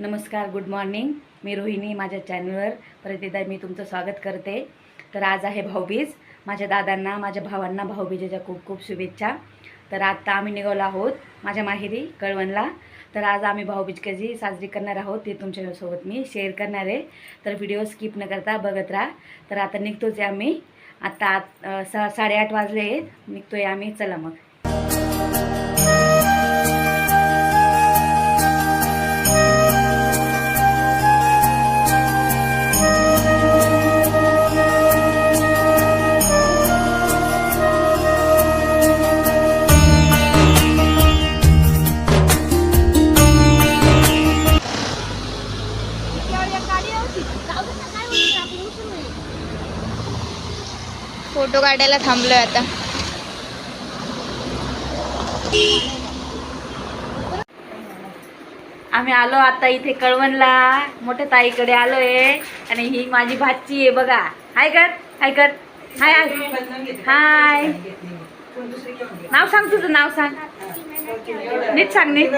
नमस्कार good morning मी रोहिणी माझ्या चॅनलवर परत एकदा मी तुमचं स्वागत करते. तर आज आहे भाऊबीज. माझ्या दादांना माझ्या भावांना भाऊबीजेच्या खूप खूप शुभेच्छा. तर आत्ता आम्ही निघालो आहोत माझ्या माहेरी कळवणला. तर आज आम्ही भाऊबीज कशी साजरी करणार आहोत. ते तुमच्यासोबत मी शेअर करणार आहे. तर व्हिडिओ स्किप न करता बघत राहा. तर आता निघतोच आहे आम्ही. आत्ता आत- सा साडेआठ वाजले आहेत. निघतोय आम्ही. चला मग. फोटो काढायला थांबलोय आता. आम्ही आलो आता इथे कळवणला. मोठ्या ताईकडे आलोय. आणि ही माझी भाची आहे बघा. हाय कर हाय कर. हाय हाय. नाव सांग तुझं नाव सांग. नीट सांग नीट.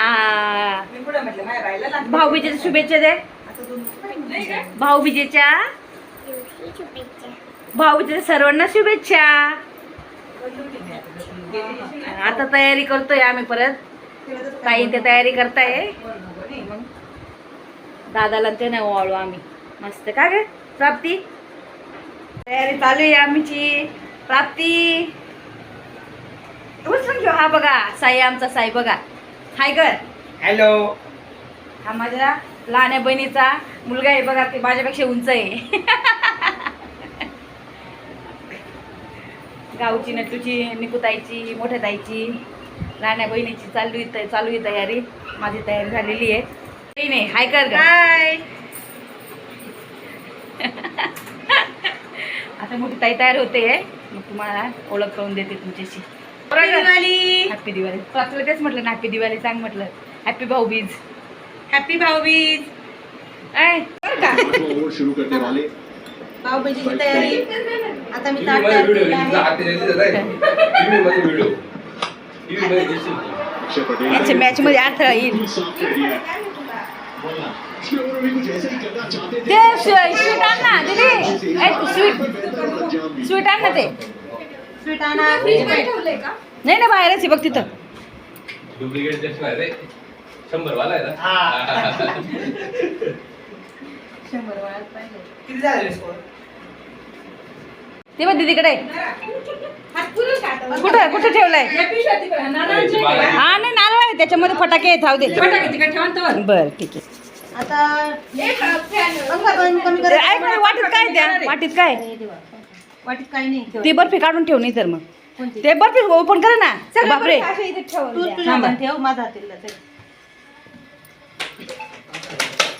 आ, भाऊबीजेच्या शुभेच्छा दे. भाऊबीजेच्या. भाऊबीजेच्या सर्वांना शुभेच्छा. आता तयारी करतोय आम्ही परत. काही ते तयारी करताय. दादाला ते नाही वाळू आम्ही. मस्त का ग? प्राप्ती? तयारी चालू आहे आमची. प्राप्ती? उचलून घेऊ हा बघा. साई आमचा साई बघा. हाय कर हॅलो. हा माझ्या लहान्या बहिणीचा मुलगा आहे बघा ते माझ्यापेक्षा उंच आहे. गावची नटूची निकुताईची मोठ्या ताईची लहान्या बहिणीची चालू आहे चालू आहे तयारी. माझी तयारी झालेली आहे. काही नाही हाय कर हाय. आता मोठी ताई तयार होते मग तुम्हाला ओळख करून देते तुमच्याशी. दिवाळी हॅपी दिवाळी तुला तेच म्हटलं ना हॅपी दिवाळी सांग म्हटलं. हॅपी भाऊबीज. हॅपी भाऊबीज. ऐ पावभाजीची तयारी. आता मी ताट तयार तुझा आहे. याच्या मॅच मध्ये अडथळा येईल. ही ते स्वीट आण ना दीदी. ऐ, स्वीट स्वीट आण ना ते. स्वीट आणा नाही ना बाहेरच आहे बघ तिथं. डुप्लिकेट चष्मा आहे रे. शंभर वाला आहे ना? किती झाले स्कोर ते बघ दीदीकडे कुठं कुठं ठेवलंय. हा नाही नारळ आहे. त्याच्यामध्ये फटाके आहेत, राहू दे. बर ठीक आहे. आता पंखा बंद कमी ते कर ऐक ना, वाटीत काय त्या? वाटीत काय? वाटीत काही नाही. ती बर्फी काढून ठेव नाही तर मग? ते बर्फी ओपन करा ना. बापरे. ठेव माझा हातील.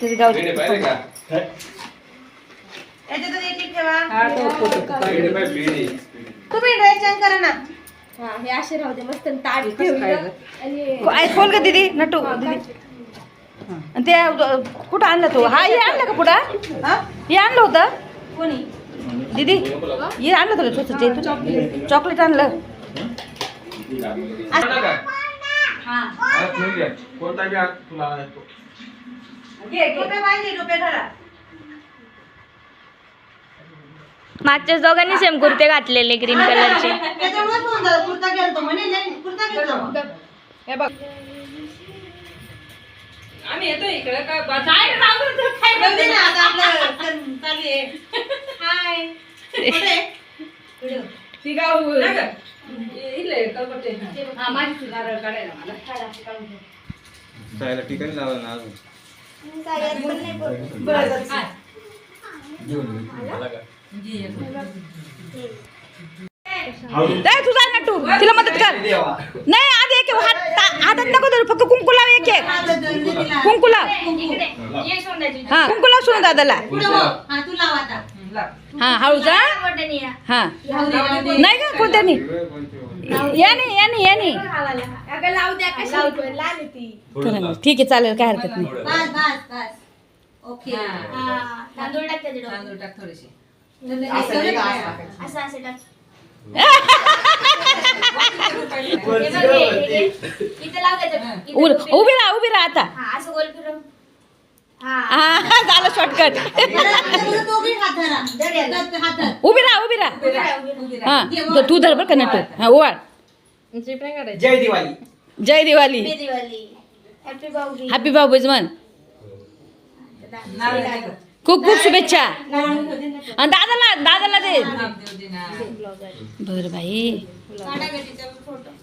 त्याचे गाव पेढे पाहिले का याच्यातच एक एक ठेवा. पेढे पाहिजे पेढे तुम्ही ड्रेस करा ना. हे असे राहू दे मस्त ताट ठेवलं आणि को- ऐक बोल का दीदी नटू दीदी. हा. आणि ते अ, कुठं आणलं तू? हा हे आणलं का पुढं? हा? हे आणलं होतं? कोणी? दीदी हे आणलं तुला स्वतःच चॉकलेट आणलं. कोणता? हा. बी हात तुला. रुपये पाहिजे रुपये धरा. मागच्याच दोघांनी सेम कुर्ते घातलेले ग्रीन कलरचे त्याच्यामुळेच होऊन जातं कुर्ता गेलतो म्हणे नाही कुर्ता घेतला हे बघ. आम्ही येतो इकडे काय नाही राहू दे, तुला काय जाऊ दे ना आता आपलं सण चालू आहे. हाय. कुठे? व्हिडिओ. ती गाव हा माझी सुधार काढायला मला. जायला ठिकाणी लावलं ना अजून. बरं तुझा नटू तिला मदत कर. नाही आधी एक हातात नको धरू. फक्त कुंकू लाव एक एक. कुंकू लाव. हा कुंकू लाव सोनू दादाला. हो तू लाव आता हळूचा हा. नाही का कोणत्यानी? याने याने याने ठीक आहे चालेल काय हरकत नाही. ओके. तांदूळ टाक त्याचे असं नाही का असं? असं असं टाक उ- उभी राहा उभी राहा आता असं गोल फिरव हा झालं शॉर्टकट दोघी हात धरा. उभी राहा उभी राहा हा तो तू धर बरं का नटू हा ओवाळ जय दिवाळी जय दिवाळी दिवाळी हॅपी भाऊबीज हॅपी भाऊबीज म्हण खूप खूप शुभेच्छा. आणि दादाला दादाला दे. बर बाई.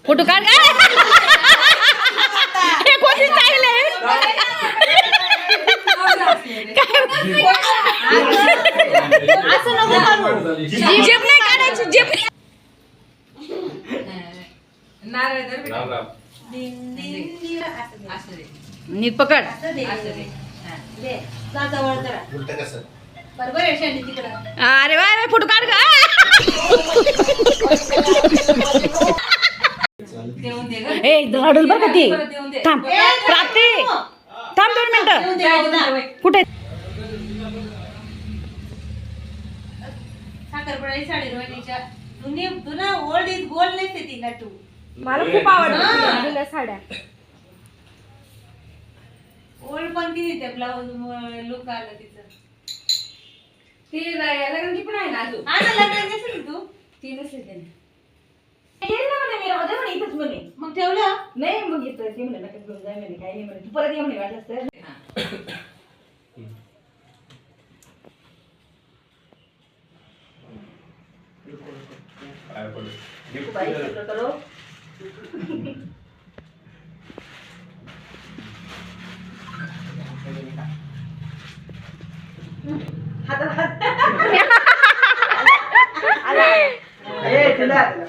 फोटो काढ. हे स्टाईल आहे जेब नाही काढायची नीट पकड. अरे वा फोटो काढ ग. ए रडल बरं का ती? थांब. प्राप्ती थांब दोन मिनिटं. कुठे? साखरपुड्याची साडी रोहिणीच्या. जुनी जुना ओल्ड इज गोल्ड नाही ती नटू. मला खूप आवडतं साड्या. ओल्ड पण ती ते ब्लाऊज लुक आलं तिचं. ती लग्नाची पण आहे ना अजून? हा ना लग्नात नेसेल तू? ती नसेल त्याने केलं म्हणे मी राहू दे म्हणे इथंच म्हणे. मग ठेवलं? नाही मग येतं ती म्हणे नका घेऊन जाय म्हणे काही नाही म्हणे. तू परत ये म्हणे वाटलं तर काय पडलं? गिफ्ट बाई दिलं. सगळं करो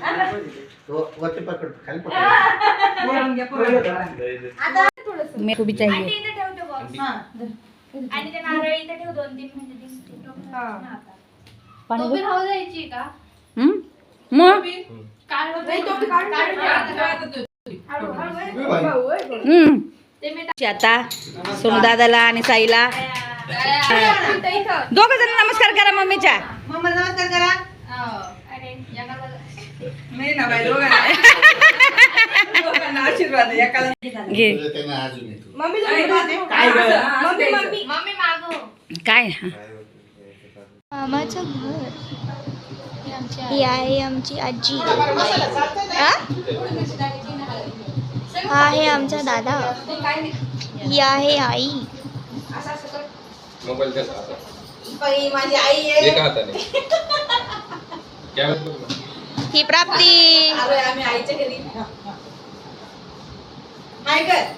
वरती पकड खाली पकड मी खूप चाहिए इथे ठेवतो बॉक्स आणि ते नारळ इथे ठेव दोन तीन म्हणजे दिसते पाणी टोपी राहू द्यायची का? मग काढून टोपी काढून हळू, हळू, हळू. ते मी आता सोनू दादाला आणि साईला. दोघ जण नमस्कार करा मम्मीच्या. मम्मा नमस्कार करा. काय ग? Mummy mummy. मागव. काय? मामाचं घर. ही आहे आमची आजी. हा? हा आहे आमचा दादा. ही आहे आई. मोबाईल कसा हातात? माझी आई आहे. एका हाताने. कॅमेरा ना. ही? प्राप्ती. आम्ही आईच्या घरी. हाय कर.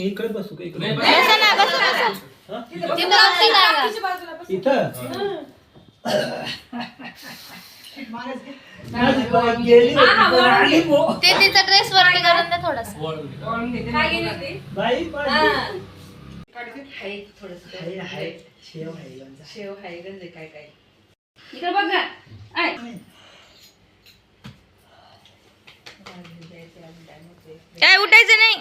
इकडे बसू का इकडे? बसा. ना बसा बसा. ती प्राप्ती जागा. इथं? ते तिचा ड्रेस वरती करून दे थोडासा. बाई बाई. इकडे बघ ना. आय. काय उठायचं नाही?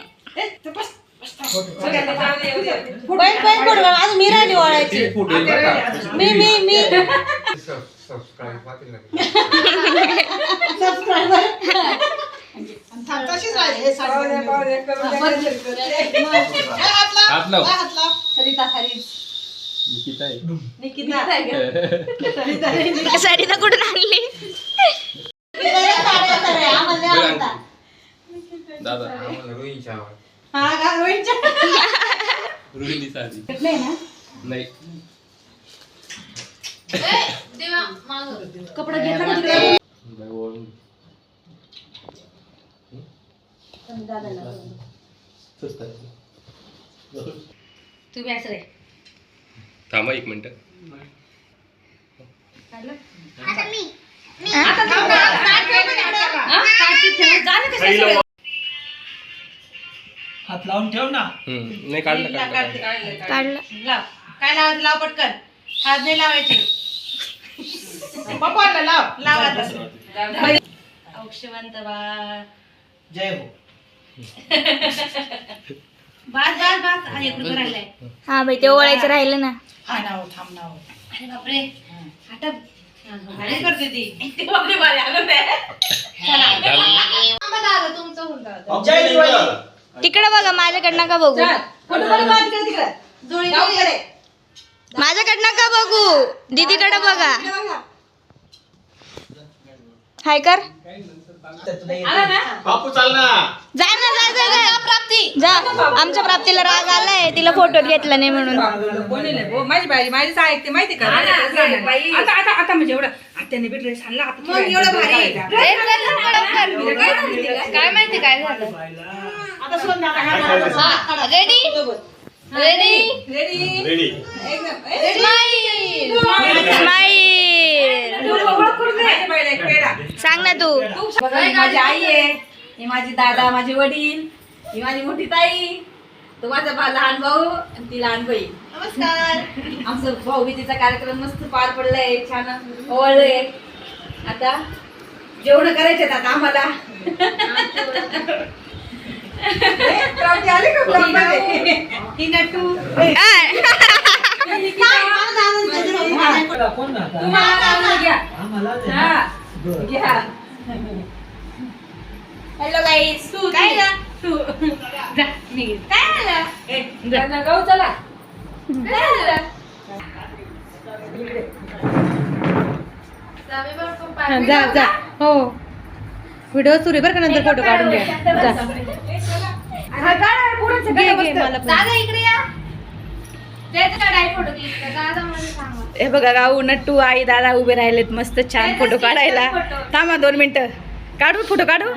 बैल बैल पडू आज मी राहिली ओळायची ते फोटो हात लाव सरिता हरीश निकिता आहे. निकिता. साडी तर कुठून आणली? आम्हाला आवडता. दादा हा का? रोहितच्या रोहिणी साधी नाही. कपडा घेतला का तिकडे. तुम्ही असं रे. थांबा एक मिनिट. हात लावून ठेव ना. नाही काढलं काढलं काढलं. काढलं. लाव. काय लावायचं लाव पटकन. हात नाही लावायचे. लाव लाव औक्षवंत बा जय हो. बास बास बास हा एक रुपये राहिलाय? हा बाई ते ओळायचं राहिलं ना. हा ना हो थांब ना हो अरे बापरे. आता भारी करते ती? ते बापरे भारी आलं ते. थांबा दादा तुमचं होऊन जातं. जय दिवाळी. तिकडे बघा माझ्याकडनं का बघू. फोटो काढ बा तिकडे तिकडे? जुळी गावाकडे. माझ्याकडनं का बघू. दीदीकडे बघा. हाय कर. आला ना? बापू चाल ना. जा ना जा जा जा प्राप्ती. जा. आमच्या प्राप्तीला राग आलाय तिला फोटो घेतला नाही म्हणून. कोणी हो माझी बाई माझी साय ऐकते माहिती का? ना, आता बाई. आता आता म्हणजे एवढं आत्याने बी ड्रेस आणला आता मग एवढं भारी. ड्रेस घालून कडक कर. काय माहिती काय? काय माहिती काय झालं? Ready ready ready ready smile smile सांग ना तू. बघा ही माझी आई आहे. ही माझी दादा माझे वडील ही माझी मोठी ताई. तो माझा भा- लहान भाऊ आणि ती लहान बहीण. नमस्कार. आमचं भाऊबीजेचा कार्यक्रम मस्त पार पडलाय छान ओळलंय आता जेवण करायचे आता आम्हाला. आली का? ही. नटू कोण ना आता? तुम्हाला घ्या आम्हाला हा बरं. घ्या हॅलो गाईस तू काय तू जा निघ काय झालं. गाऊ चला काय झालं जा जा हो व्हिडिओ सुरू बरं का नंतर फ़ोटो काढून घ्या हा, काय पुढे घे, घे, मला पण. दादा इकडे या हे बघा गाऊ नट्टू आई दादा उभे राहिलेत. मस्त छान फोटो काढायला. थांबा दोन मिनिटं. काढू फोटो काढू?